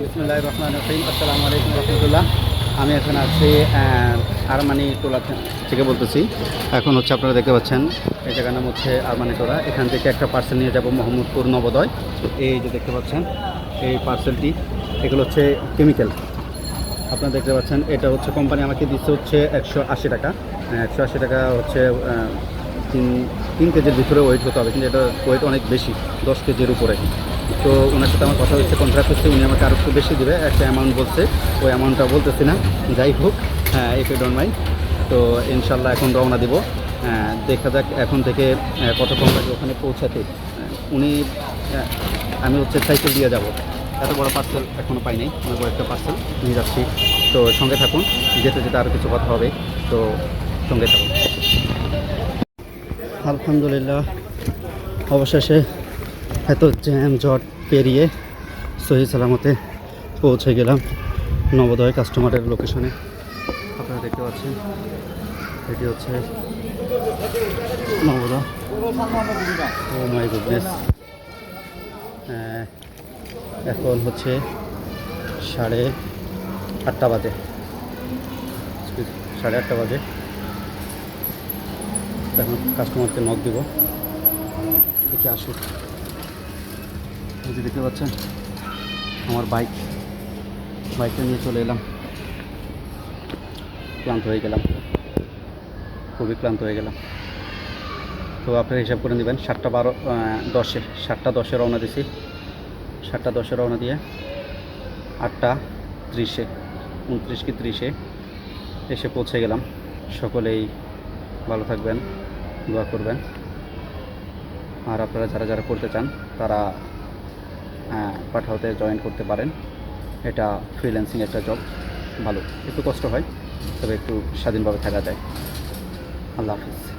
বিসমুল্লাহ রহমান রহিম। আসসালামু আলাইকুম রহমতুল্লাহ। আমি এখন আছি আরমানি টোলা থেকে বলতেছি। এখন হচ্ছে আপনারা দেখতে পাচ্ছেন, এই জায়গার নাম হচ্ছে আরমানি টোলা। এখান থেকে একটা পার্সেল নিয়ে যাব, মোহাম্মদপুর নবোদয়। এই যে দেখতে পাচ্ছেন, এই পার্সেলটি এগুলো হচ্ছে কেমিক্যাল আপনারা দেখতে পাচ্ছেন, এটা হচ্ছে কোম্পানি আমাকে দিচ্ছে হচ্ছে একশো আশি টাকা। একশো আশি টাকা হচ্ছে তিন তিন কেজির ভিতরে ওয়েট হতে হবে, কিন্তু এটা ওয়েট অনেক বেশি, দশ কেজির উপরে। তো ওনার সাথে আমার কথা হচ্ছে কন্ট্রাক্ট হচ্ছে উনি আমাকে আরও একটু বেশি দেবে একটা অ্যামাউন্ট বলছে ওই অ্যামাউন্টটা বলতেছি না। যাই হোক হ্যাঁ ইফ ইউ ডোন্ট মাইন্ড তো ইনশাল্লাহ এখন রওনা দিব। হ্যাঁ, দেখা যাক এখন থেকে কতক্ষণ লাগে ওখানে পৌঁছাতে। উনি আমি হচ্ছে সাইকেল দিয়ে যাব। এত বড় পার্সেল এখনও পাই নাই অনেক বড় একটা পার্সেল নিয়ে যাচ্ছি। তো সঙ্গে থাকুন যেতে যেতে আরও কিছু কথা হবে তো সঙ্গে থাকুন। আলহামদুলিল্লাহ অবশেষে এত জ্যাম জট পেরিয়ে সহি সালামতে পৌঁছে গেলাম নবোদয় কাস্টমারের লোকেশনে। আপনারা দেখতে পাচ্ছেন, এটি হচ্ছে নবোদয়। ও গুডনেস এখন হচ্ছে সাড়ে আটটা বাজে। সাড়ে আটটা বাজে। এখন কাস্টমারকে নক দিব। দেখি আসুক। যে দেখতে পাচ্ছেন, আমার বাইক বাইকটা নিয়ে চলে এলাম। ক্লান্ত হয়ে গেলাম, খুবই ক্লান্ত হয়ে গেলাম। তো আপনারা হিসাব করে নেবেন, সাতটা বারো দশে, সাতটা দশে রওনা দিছি। সাতটা দশে রওনা দিয়ে আটটা ত্রিশে, উনত্রিশ কি ত্রিশে এসে পৌঁছে গেলাম। সকলেই ভালো থাকবেন, দোয়া করবেন। আর আপনারা যারা যারা করতে চান, তারা পাঠাওতে জয়েন করতে পারেন। এটা ফ্রিল্যান্সিং একটা জব ভালো। একটু কষ্ট হয়, তবে একটু স্বাধীনভাবে থাকা যায়। আল্লাহ হাফিজ।